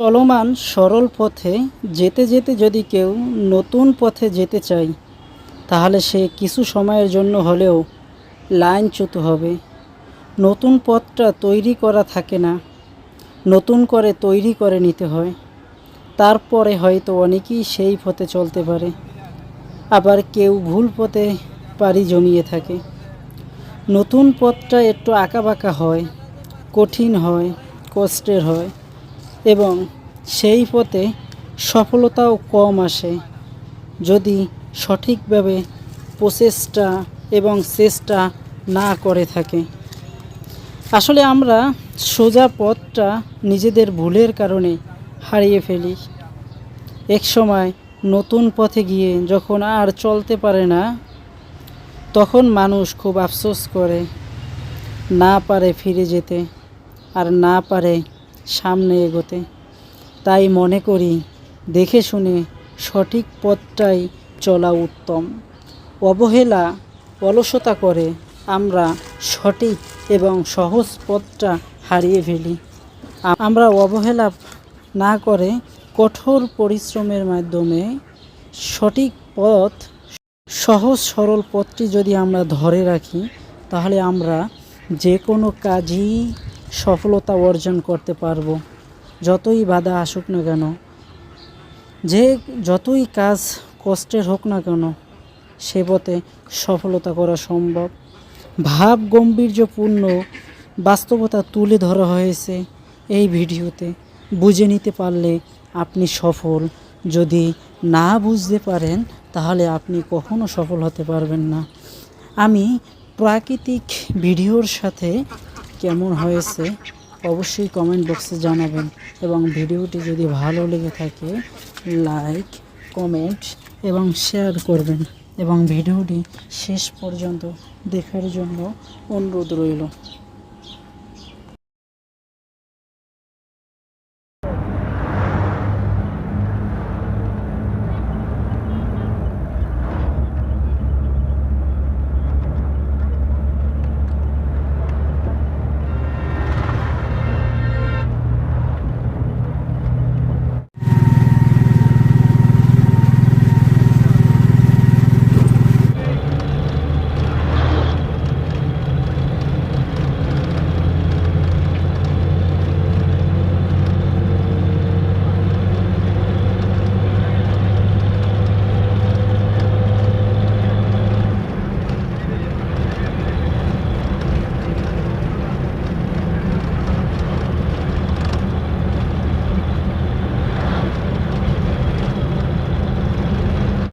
চলমান সরল পথে যেতে যেতে যদি কেউ নতুন পথে যেতে চায়, তাহলে সে কিছু সময়ের জন্য হলেও লাইনচ্যুত হবে। নতুন পথটা তৈরি করা থাকে না, নতুন করে তৈরি করে নিতে হয়। তারপরে হয়তো অনেকেই সেই পথে চলতে পারে। আবার কেউ ভুল পথে পাড়ি জমিয়ে থাকে। নতুন পথটা একটু আঁকাবাঁকা হয়, কঠিন হয়, কষ্টের হয়। এবং সেই পথে সফলতাও কম আসে। যদি সঠিকভাবে প্রচেষ্টা এবং চেষ্টা না করে থাকে। আসলে আমরা সোজা পথটা নিজেদের ভুলের কারণে হারিয়ে ফেলি। এক সময় নতুন পথে গিয়ে যখন আর চলতে পারে না, তখন মানুষ খুব আফসোস করে, না পারে ফিরে যেতে আর না পারে সামনে এগোতে। তাই মনে করি, দেখে শুনে সঠিক পথটাই চলা উত্তম। অবহেলা, অলসতা করে আমরা সঠিক এবং সহজ পথটা হারিয়ে ফেলি। আমরা অবহেলা না করে কঠোর পরিশ্রমের মাধ্যমে সঠিক পথ, সহজ সরল পথটি যদি আমরা ধরে রাখি, তাহলে আমরা যে কোনো কাজই সফলতা অর্জন করতে পারব। যতই বাধা আসুক না কেন, যে যতই কাজ কষ্টের হোক না কেন, সে পথে সফলতা করা সম্ভব। ভাব গম্ভীর্যপূর্ণ বাস্তবতা তুলে ধরা হয়েছে এই ভিডিওতে। বুঝে নিতে পারলে আপনি সফল। যদি না বুঝতে পারেন, তাহলে আপনি কখনো সফল হতে পারবেন না। আমি প্রাকৃতিক ভিডিওর সাথে কেমন হয়েছে, অবশ্যই কমেন্ট বক্সে জানাবেন। এবং ভিডিওটি যদি ভালো লেগে থাকে লাইক কমেন্ট এবং শেয়ার করবেন। এবং ভিডিওটি শেষ পর্যন্ত দেখার জন্য অনুরোধ রইল।